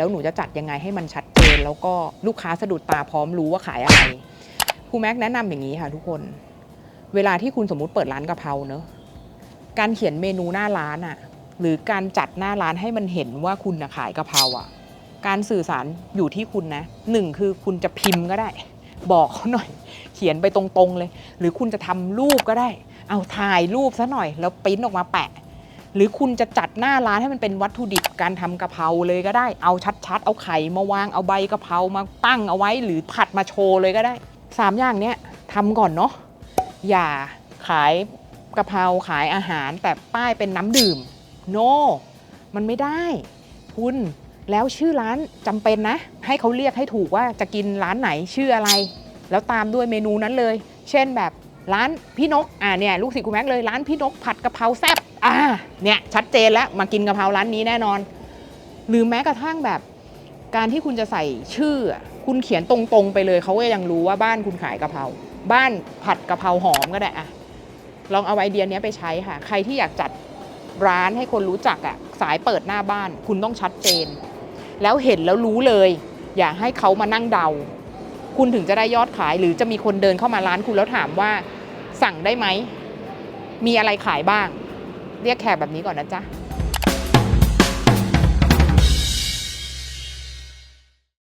แล้วหนูจะจัดยังไงให้มันชัดเจน แล้วก็ลูกค้าสะดุดตาพร้อมรู้ว่าขายอะไรครูแม็กแนะนำอย่างนี้ค่ะทุกคน เวลาที่คุณสมมุติเปิดร้านกะเพราเนอะการเขียนเมนูหน้าร้านอะหรือการจัดหน้าร้านให้มันเห็นว่าคุณนะขายกะเพราอะการสื่อสารอยู่ที่คุณนะหนึ่งคือคุณจะพิมพ์ก็ได้ บอกเขาหน่อย เขียนไปตรงๆเลย หรือคุณจะทำรูปก็ได้ เอาถ่ายรูปซะหน่อย แล้วปริ้นออกมาแปะ หรือคุณจะจัดหน้าร้านให้มันเป็นวัตถุดิบการทำกะเพราเลยก็ได้ เอาชัดๆ เอาไข่มาวาง เอาใบกะเพรามาตั้งเอาไว้ หรือผัดมาโชว์เลยก็ได้สามอย่างเนี้ยทำก่อนเนาะ อย่าขายกะเพราขายอาหารแต่ป้ายเป็นน้ำดื่มโนมันไม่ได้ คุณแล้วชื่อร้านจำเป็นนะ ให้เขาเรียกให้ถูกว่าจะกินร้านไหนชื่ออะไร แล้วตามด้วยเมนูนั้นเลย เช่นแบบร้านพี่นก อ่าเนี่ยลูกศิษย์คุณแม็กเลยร้านพี่นกผัดกะเพราแซ่บ อ่าเนี่ยชัดเจนแล้วมากินกะเพราร้านนี้แน่นอน หรือแม้กระทั่งแบบการที่คุณจะใส่ชื่อ คุณเขียนตรงๆไปเลยเขาก็ยังรู้ว่าบ้านคุณขายกะเพราบ้านผัดกะเพราหอมก็ได้อะลองเอาไอเดียนี้ไปใช้ค่ะ ใครที่อยากจัดร้านให้คนรู้จักอะสายเปิดหน้าบ้าน คุณต้องชัดเจน แล้วเห็นแล้วรู้เลย อย่าให้เขามานั่งเดา คุณถึงจะได้ยอดขาย หรือจะมีคนเดินเข้ามาร้านคุณแล้วถามว่า สั่งได้ไหมมีอะไรขายบ้าง เรียกแขกแบบนี้ก่อนนะจ๊ะ